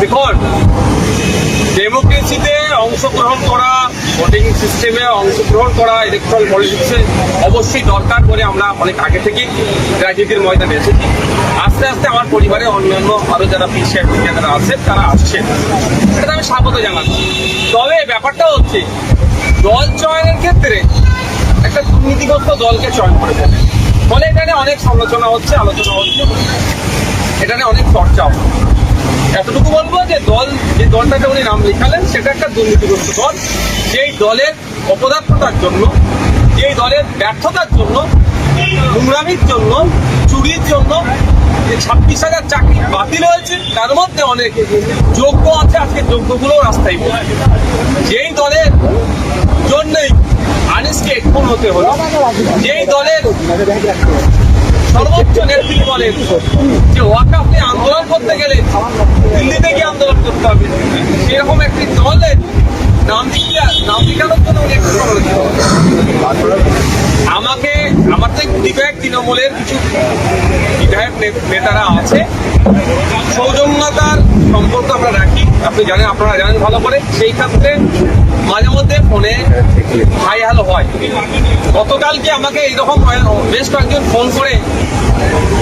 দেখুন ডেমোক্রেসিতে অংশগ্রহণ করা ভোটিং সিস্টেমে অংশগ্রহণ করা ইলেকট্রাল পলিটিক্সে অবশ্যই দরকার বলে আমরা অনেক আগে থেকেই রাজনীতির ময়দানে এসেছি। আস্তে আস্তে আমার পরিবারে অন্যান্য আরও যারা পিছিয়ে যারা আছে, তারা আসছে। এটা আমি স্বাগত জানাচ্ছি। তবে ব্যাপারটা হচ্ছে, দল চয়নের ক্ষেত্রে একটা দুর্নীতিগ্রস্ত দলকে চয়ন করে ফেলে। ফলে এখানে অনেক সমালোচনা হচ্ছে, আলোচনা হচ্ছে, এখানে অনেক চর্চা হচ্ছে এতটুকু বলব যে দল, যে দলটাতে উনি নাম লেখালেন, সেটা একটা দুর্নীতিগ্রস্ত দল যেই দলের অপদার্থতার জন্য, যেই দলের ব্যর্থতার জন্য, নোংরামির জন্য, চুরির জন্য যে ছাব্বিশ হাজার চাকরি বাতিল হয়েছে, তার মধ্যে অনেক যোগ্য আছে, আজকে যোগ্যগুলো রাস্তায়। যেই দলের জন্যই আনিসকে হতে হলো, যেই দলের সর্বোচ্চ নেতৃত্ব বলেন যে ওয়াকাফ আন্দোলন করতে গেলে দিল্লিতে গিয়ে আন্দোলন করতে হবে। সেরকম একটি দলের নাম নাম লিখানোর জন্য আমাকে, আমার তো বিধায়ক তৃণমূলের কিছু বিধায়ক নেতারা আছে। সৌজন্যতার আপনি জানেন, আপনারা জানেন ভালো করে সেই ক্ষেত্রে মাঝে মধ্যে ফোনে হাই হ্যালো হয়। গতকালকে আমাকে এইরকম বেশ কয়েকজন ফোন করে,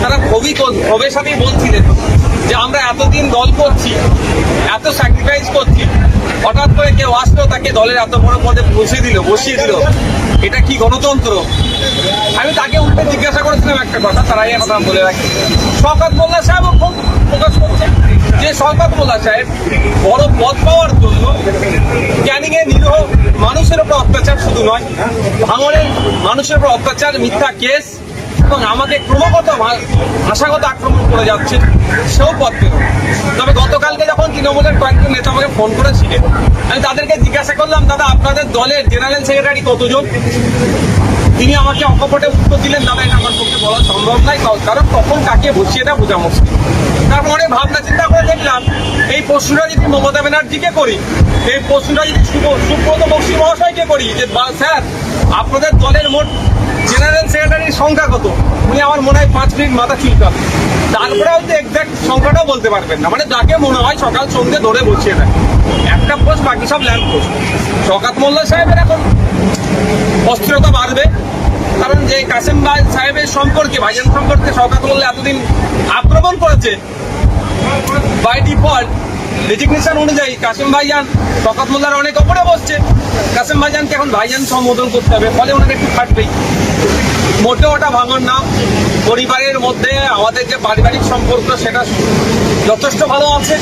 তারা খুবই ক্ষোভের সাথেই বলছিলেন যে, আমরা এতদিন দল করছি, এত স্যাক্রিফাইস করছি, হঠাৎ করে কেউ আসলো, তাকে দলের এত বড় পদে বসিয়ে দিল বসিয়ে দিল। এটা কি গণতন্ত্র? আমি তাকে উল্টে জিজ্ঞাসা করেছিলাম একটা কথা, তারাই কথা বলে রাখি। শওকত মোল্লা সাহেব খুব প্রকাশ করছে যে শওকত সাহেব বড় পদ পাওয়ার জন্য ক্যানিং এ নিরীহ মানুষের উপর অত্যাচার শুধু নয় ভাঙনের মানুষের উপর অত্যাচার, মিথ্যা কেস এবং আমাকে ক্রমাগত ভাষাগত আক্রমণ করে যাচ্ছে, সেও পথ পেল তবে গতকালকে যখন তৃণমূলের কয়েকজন নেতা আমাকে ফোন করেছিলেন, আমি তাদেরকে জিজ্ঞাসা করলাম, দাদা, আপনাদের দলের জেনারেল সেক্রেটারি কতজন? তিনি আমাকে অকপটে উত্তর দিলেন, দাদা, এটা আমার পক্ষে বলা সম্ভব নয় কারণ- তখন কাকে বসিয়ে দেওয়া বোঝা মুশকিল। তারপরে ভাবনা চিন্তা করে দেখলাম, এই প্রশ্নটা যদি মমতা ব্যানার্জিকে করি, এই প্রশ্নটা যদি সুব্রত বক্সি মহাশয়কে করি, যে স্যার, আপনাদের দলের মোট জেনারেল সেক্রেটারির সংখ্যা কত? উনি আমার মনে হয় পাঁচ মিনিট মাথা চুলকান। তারপরে হয়তো এক্সাক্ট সংখ্যাটাও বলতে পারবেন না। মানে যাকে মনে হয় সকাল সন্ধ্যে ধরে বসিয়ে দেয় একটা পোস্ট বাকি সব ল্যাম্প পোস্ট শকাত মোল্লা সাহেবের এখন অস্থিরতা বাড়বে। কারণ যে কাসেম ভাই সাহেবের সম্পর্কে, ভাইজান সম্পর্কে শওকাত মোল্লা এতদিন আক্রমণ করেছে বাই ডিফল্ট রেজিগনেশন অনুযায়ী কাসেম ভাইজান শওকাত মোল্লার অনেক ওপরে কাসেম ভাইজানকে এখন ভাইজান সম্বোধন করতে হবে, ফলে ওনাকে একটু খাটবেই মোটেও ওটা ভাঙন না। পরিবারের মধ্যে আমাদের যে পারিবারিক সম্পর্ক, সেটা যথেষ্ট ভালো আছে।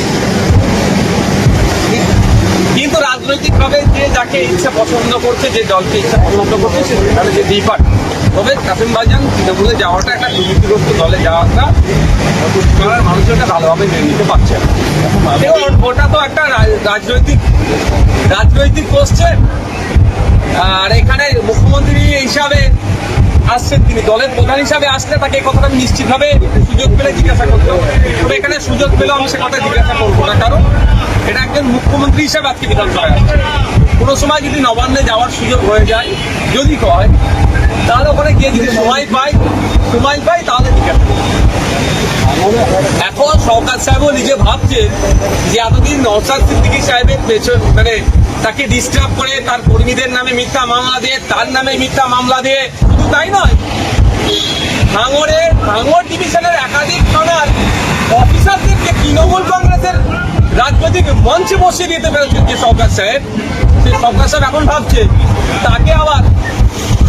কিন্তু রাজনৈতিকভাবে যে যাকে ইচ্ছা পছন্দ করছে, যে দলকে ইচ্ছা পছন্দ করছে তাহলে যে দ্বিপাট তবে কাসিম ভাইজান তৃণমূলে যাওয়াটা একটা দুর্নীতিগ্রস্ত দলে যাওয়াটা পশ্চিমবাংলার মানুষ এটা ভালোভাবে মেনে নিতে পারছে ওটা তো একটা রাজ- রাজনৈতিক রাজনৈতিক কোশ্চেন আর এখানে মুখ্যমন্ত্রী হিসাবে আসছেন তিনি, দলের প্রধান হিসাবে আসলে তাকে কথাটা আমি নিশ্চিতভাবে সুযোগ পেলে জিজ্ঞাসা করতে হবে। এখানে সুযোগ পেলে আমি সে কথা জিজ্ঞাসা করব না, কারণ এটা একজন মুখ্যমন্ত্রী হিসাবে আজকে বিধানসভায় আসছে। কোনো সময় যদি নবান্নে যাওয়ার সুযোগ হয়ে যায়, যদি হয় তাহলে ওখানে গিয়ে যদি সময় পাই সময় পাই, তাহলে জিজ্ঞাসা করব। এখন সরকার সাহেবও নিজে ভাবছে যে এতদিন নওসাদ সিদ্দিকী সাহেবের পেছন মানে তাকে ডিস্টার্ব করে তার কর্মীদের নামে মিথ্যা মামলা দিয়ে, তার নামে মিথ্যা মামলা দিয়ে, শুধু তাই নয় ভাঙড়ের ভাঙড় ডিভিশনের একাধিক থানার অফিসারদেরকে তৃণমূল কংগ্রেসের রাজনৈতিক মঞ্চে বসিয়ে দিতে পেরেছেন যে সরকার সাহেব সেই সরকার সাহেব এখন ভাবছে, তাকে আবার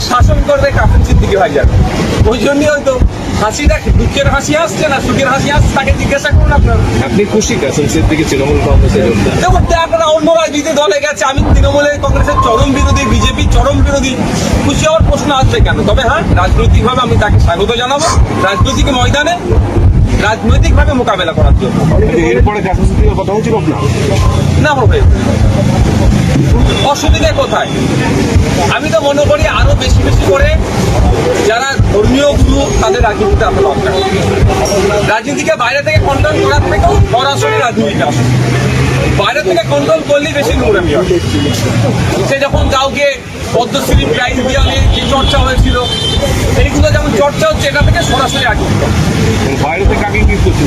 শাসন করবে কাকুন সিদ্দিকি ভাই যাবে ওই জন্যই হয়তো হাসিটা দুঃখের হাসি আসছে না সুখের হাসি আসছে তাকে জিজ্ঞাসা করুন আপনার। আপনি খুশি কাসেম সিদ্দিকি তৃণমূল কংগ্রেসের দেখুন আপনারা অন্য রাজনীতি দলে গেছে আমি তৃণমূলে কংগ্রেসের চরম বিরোধী বিজেপি চরম বিরোধী খুশি হওয়ার প্রশ্ন আসবে কেন? তবে হ্যাঁ রাজনৈতিকভাবে আমি তাকে স্বাগত জানাব। রাজনৈতিক ময়দানে রাজনৈতিকভাবে মোকাবেলা করার জন্য। এরপরে কথা হচ্ছিল না না হবে। অসুবিধা কোথায়? আমি তো মনে করি আরও বেশি বেশি করে যারা ধর্মীয় গুরু তাদের রাজনীতিতে আসা দরকার। রাজনীতিকে বাইরে থেকে কন্ট্রোল করার থেকেও সরাসরি রাজনীতিতে আসে। বাইরে থেকে কন্ট্রোল করলেই বেশি নোংরামি হয় সে যখন কাউকে পদ্মশ্রী প্রাইজ দেওয়া নিয়ে যে চর্চা হয়েছিল, এইগুলো যেমন চর্চা হচ্ছে, এটা থেকে সরাসরি আগে। বাইরে থেকে আগে কি করছে